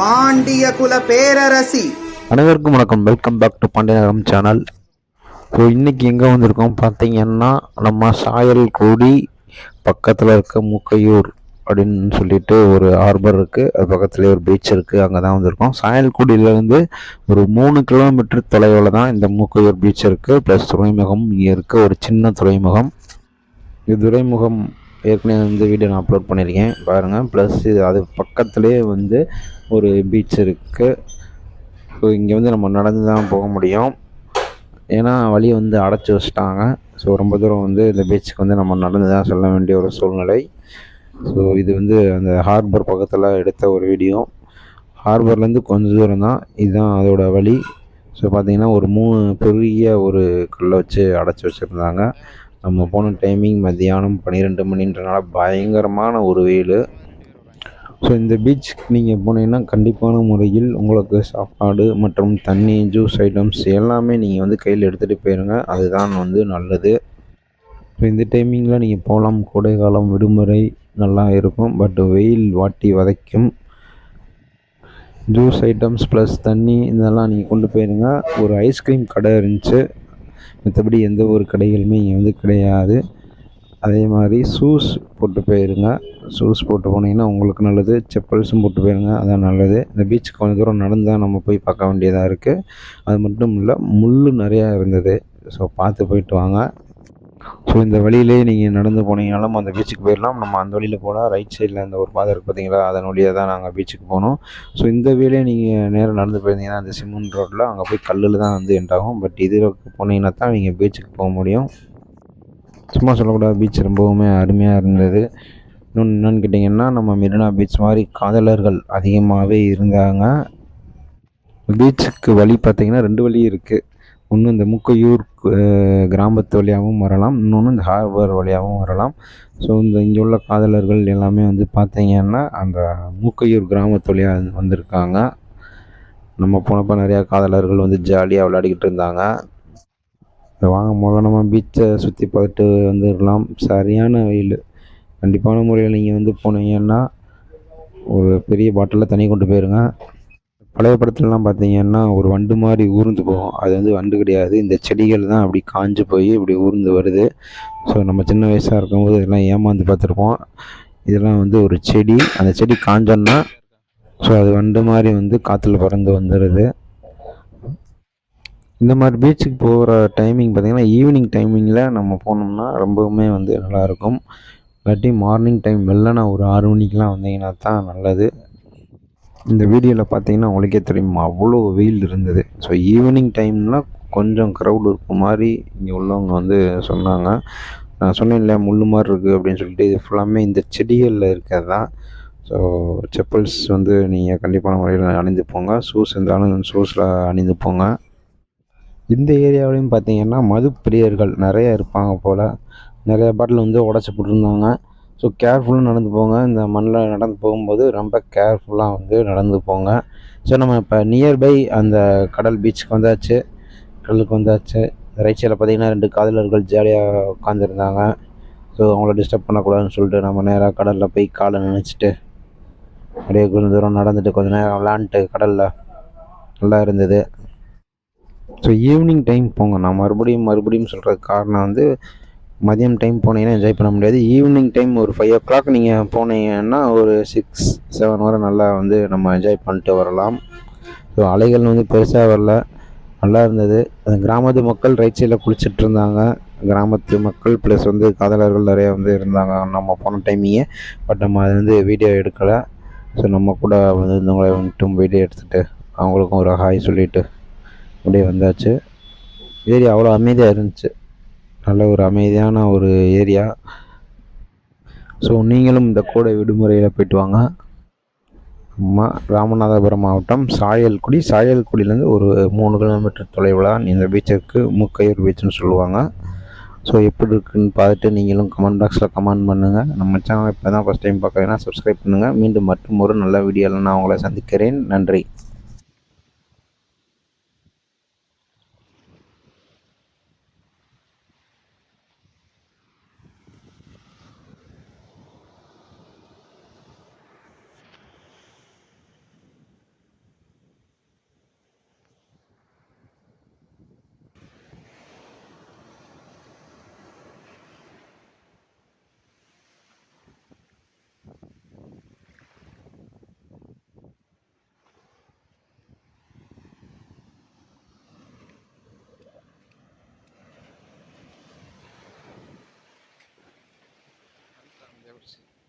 பாண்டிய குல பேரரசி. அனைவருக்கும் வணக்கம். Welcome back to Pandiyanagaram channel so இன்றைக்கி எங்கே வந்திருக்கோம் பார்த்தீங்கன்னா நம்ம சாயல்கோடி பக்கத்தில் இருக்க முக்கையூர் அப்படின்னு சொல்லிட்டு ஒரு ஹார்பர் இருக்குது அது பக்கத்துலேயே ஒரு பீச் இருக்குது அங்கே தான் வந்திருக்கோம் சாயல்குடியிலேருந்து ஒரு மூணு கிலோமீட்டர் தொலைவில் தான் இந்த மூக்கையூர் பீச் இருக்குது ப்ளஸ் துறைமுகம் இங்கே இருக்குது ஒரு சின்ன துறைமுகம். இது துறைமுகம் ஏற்கனவே வந்து வீடியோ நான் அப்லோட் பண்ணியிருக்கேன். பாருங்கள் ப்ளஸ் இது அது பக்கத்துலேயே வந்து ஒரு பீச் இருக்குது ஸோ இங்கே வந்து நம்ம நடந்து தான் போக முடியும். ஏன்னா வழியை வந்து அடைச்சி வச்சிட்டாங்க. ஸோ ரொம்ப தூரம் வந்து இந்த பீச்சுக்கு வந்து நம்ம நடந்து தான் செல்ல வேண்டிய ஒரு சூழ்நிலை. ஸோ இது வந்து அந்த ஹார்பர் பக்கத்தில் எடுத்த ஒரு வீடியோ ஹார்பர்லேருந்து கொஞ்சம் தூரம் தான். இதுதான் அதோட வழி. ஸோ பார்த்திங்கன்னா ஒரு மூணு பெரிய ஒரு கல்லை வச்சு அடைச்சி வச்சுருந்தாங்க. நம்ம போன டைமிங் மத்தியானம் பன்னிரெண்டு மணின்றனால பயங்கரமான ஒரு வெயில். ஸோ இந்த பீச்சுக்கு நீங்கள் போனீங்கன்னா கண்டிப்பான முறையில் உங்களுக்கு சாப்பாடு மற்றும் தண்ணி ஜூஸ் ஐட்டம்ஸ் எல்லாமே நீங்கள் வந்து கையில் எடுத்துகிட்டு போயிருங்க. அதுதான் வந்து நல்லது. ஸோ இந்த டைமிங்கில் நீங்கள் போகலாம். கோடை காலம் விடுமுறை நல்லா இருக்கும். பட் வெயில் வாட்டி வதைக்கும். ஜூஸ் ஐட்டம்ஸ் ப்ளஸ் தண்ணி இதெல்லாம் நீங்கள் கொண்டு போயிருங்க. ஒரு ஐஸ்கிரீம் கடை இருந்துச்சு. மற்றபடி எந்த ஒரு கடைகளுமே இங்கே வந்து கிடையாது. அதே மாதிரி ஷூஸ் போட்டு போயிருங்க. ஷூஸ் போட்டு போனீங்கன்னா உங்களுக்கு நல்லது. செப்பல்ஸும் போட்டு போயிருங்க. அதான் நல்லது. இந்த பீச்சுக்கு கொஞ்சம் தூரம் நடந்து தான் நம்ம போய் பார்க்க வேண்டியதாக இருக்குது அது மட்டும் இல்லை முள் நிறையா இருந்தது. ஸோ பார்த்து போயிட்டு வாங்க. ஸோ இந்த வழியிலே நீங்கள் நடந்து போனீங்கனாலும் அந்த பீச்சுக்கு போயிடலாம் நம்ம அந்த வழியில் போனால் ரைட் சைடில் அந்த ஒரு பாதை இருக்குது பார்த்தீங்களா அதன் வழியாக தான் நாங்கள் பீச்சுக்கு போனோம். ஸோ இந்த வழியிலே நீங்கள் நேராக நடந்து போயிருந்தீங்கன்னா அந்த சிமெண்ட் ரோட்டில் அங்கே போய் கல்லில் தான் வந்து எண்டாகும் பட் இதில் போனீங்கன்னா தான் நீங்கள் பீச்சுக்கு போக முடியும். சும்மா சொல்லக்கூடாது பீச் ரொம்பவுமே அருமையாக இருந்தது. இன்னொன்று என்னன்னு கேட்டிங்கன்னா நம்ம மெரினா பீச் மாதிரி காதலர்கள் அதிகமாகவே இருந்தாங்க. பீச்சுக்கு வழி பார்த்தீங்கன்னா ரெண்டு வழி இருக்குது ஒன்று இந்த முக்கையூர் கிராமத்து வழியாகவும் வரலாம். இன்னொன்று இந்த ஹார்பர் வழியாகவும் வரலாம். ஸோ இந்த இங்கே உள்ள காதலர்கள் எல்லாமே வந்து பார்த்தீங்கன்னா அந்த மூக்கையூர் கிராமத்து வழியாக வந்திருக்காங்க. நம்ம போனப்போ நிறையா காதலர்கள் வந்து ஜாலியாக விளையாடிக்கிட்டு இருந்தாங்க. வாங்க முதல்ல நம்ம பீச்சை சுற்றி பார்த்துட்டு வந்துடலாம். சரியான வெயில். கண்டிப்பான முறையில் நீங்கள் வந்து போனீங்கன்னா ஒரு பெரிய பாட்டிலில் தண்ணி கொண்டு போயிருங்க. பழைய படத்துலலாம் பார்த்தீங்கன்னா ஒரு வண்டு மாதிரி ஊர்ந்து போகும். அது வந்து வண்டு கிடையாது. இந்த செடிகள் தான் அப்படி காஞ்சு போய் இப்படி ஊர்ந்து வருது. ஸோ நம்ம சின்ன வயசாக இருக்கும்போது இதெல்லாம் ஏமாந்து பார்த்துருப்போம் இதெல்லாம் வந்து ஒரு செடி. அந்த செடி காஞ்சோன்னா ஸோ அது வண்டு மாதிரி வந்து காற்றுல பறந்து வந்துடுது இந்த மாதிரி பீச்சுக்கு போகிற டைமிங் பார்த்திங்கன்னா ஈவினிங் டைமிங்கில் நம்ம போனோம்னா ரொம்பவுமே வந்து நல்லாயிருக்கும். இல்லாட்டி மார்னிங் டைம் வெள்ளனா ஒரு ஆறு மணிக்கெலாம் வந்தீங்கன்னா தான் நல்லது. இந்த வீடியோவில் பார்த்தீங்கன்னா உங்களுக்கே தெரியும் அவ்வளோ வெயில் இருந்தது. ஸோ ஈவினிங் டைம்னால் கொஞ்சம் க்ரௌட் இருக்கும் மாதிரி இங்கே உள்ளவங்க வந்து சொன்னாங்க. நான் சொன்னேன் இல்லை முள்ளு மாதிரி இருக்குது அப்படின்னு சொல்லிட்டு இது ஃபுல்லாமே இந்த செடிகளில் இருக்கிறது? தான் ஸோ செப்பல்ஸ் வந்து நீங்கள் கண்டிப்பான முறையில் அணிந்து போங்க. ஷூஸ் இருந்தாலும் ஷூஸில் அணிந்து போங்க. இந்த ஏரியாவிலையும் பார்த்தீங்கன்னா மது பிரியர்கள் நிறைய இருப்பாங்க போல். நிறைய பாட்டில் வந்து உடச்சி போட்டிருந்தாங்க. ஸோ கேர்ஃபுல்லாக நடந்து போங்க. இந்த மண்ணில் நடந்து போகும்போது ரொம்ப கேர்ஃபுல்லாக வந்து நடந்து போங்க. ஸோ நம்ம இப்போ நியர்பை அந்த கடல் பீச்சுக்கு வந்தாச்சு. கடலுக்கு வந்தாச்சு. ரைட் சைடில் பார்த்திங்கன்னா ரெண்டு காதலர்கள் ஜாலியாக உட்காந்துருந்தாங்க ஸோ அவங்கள டிஸ்டர்ப் பண்ணக்கூடாதுன்னு சொல்லிட்டு நம்ம நேராக கடலில் போய் காலை நினச்சிட்டு அப்படியே கொஞ்சம் தூரம் நடந்துட்டு கொஞ்சம் நேரம் விளாண்டுட்டு கடலில் நல்லா இருந்தது. ஸோ ஈவினிங் டைம் போங்க. நான் மறுபடியும் மறுபடியும் சொல்கிறதுக்கு காரணம் வந்து மதியம் டைம் போனீங்கன்னா என்ஜாய் பண்ண முடியாது. ஈவினிங் டைம் ஒரு ஃபைவ் ஓ கிளாக் நீங்கள் போனீங்கன்னா ஒரு சிக்ஸ் செவன் வரை நல்லா வந்து நம்ம என்ஜாய் பண்ணிட்டு வரலாம். ஸோ அலைகள் வந்து பெருசாக வரல. நல்லா இருந்தது. அந்த கிராமத்து மக்கள் ரைட் சைடில் குளிச்சுட்டு இருந்தாங்க. கிராமத்து மக்கள் ப்ளஸ் வந்து காதலர்கள் நிறைய வந்து இருந்தாங்க. நம்ம போன டைமிங்கே பட் நம்ம அது வந்து வீடியோ எடுக்கலை. ஸோ நம்ம கூட வந்து இருந்தவங்களை வந்துட்டும் வீடியோ எடுத்துகிட்டு அவங்களுக்கும் ஒரு ஹாய் சொல்லிவிட்டு அப்படியே வந்தாச்சு. ஏரி அவ்வளோ அமைதியாக இருந்துச்சு. நல்ல ஒரு அமைதியான ஒரு ஏரியா. ஸோ நீங்களும் இந்த கோடை விடுமுறையில் போயிட்டு வாங்க. அம்மா ராமநாதபுரம் மாவட்டம் சாயல்குடி. சாயல்குடியிலேருந்து ஒரு மூணு கிலோமீட்டர் தொலைவில் தான் இந்த பீச்சிற்கு முக்கையூர் பீச்சுன்னு சொல்லுவாங்க. ஸோ எப்படி இருக்குன்னு பார்த்துட்டு நீங்களும் கமெண்ட் பாக்ஸில் கமெண்ட் பண்ணுங்கள் நம்ம சேனல் இப்போ தான் ஃபஸ்ட் டைம் பார்க்குறீங்கன்னா சப்ஸ்கிரைப் பண்ணுங்கள் மீண்டும் மற்றும் ஒரு நல்ல வீடியோவில் நான் உங்களை சந்திக்கிறேன். நன்றி. 14.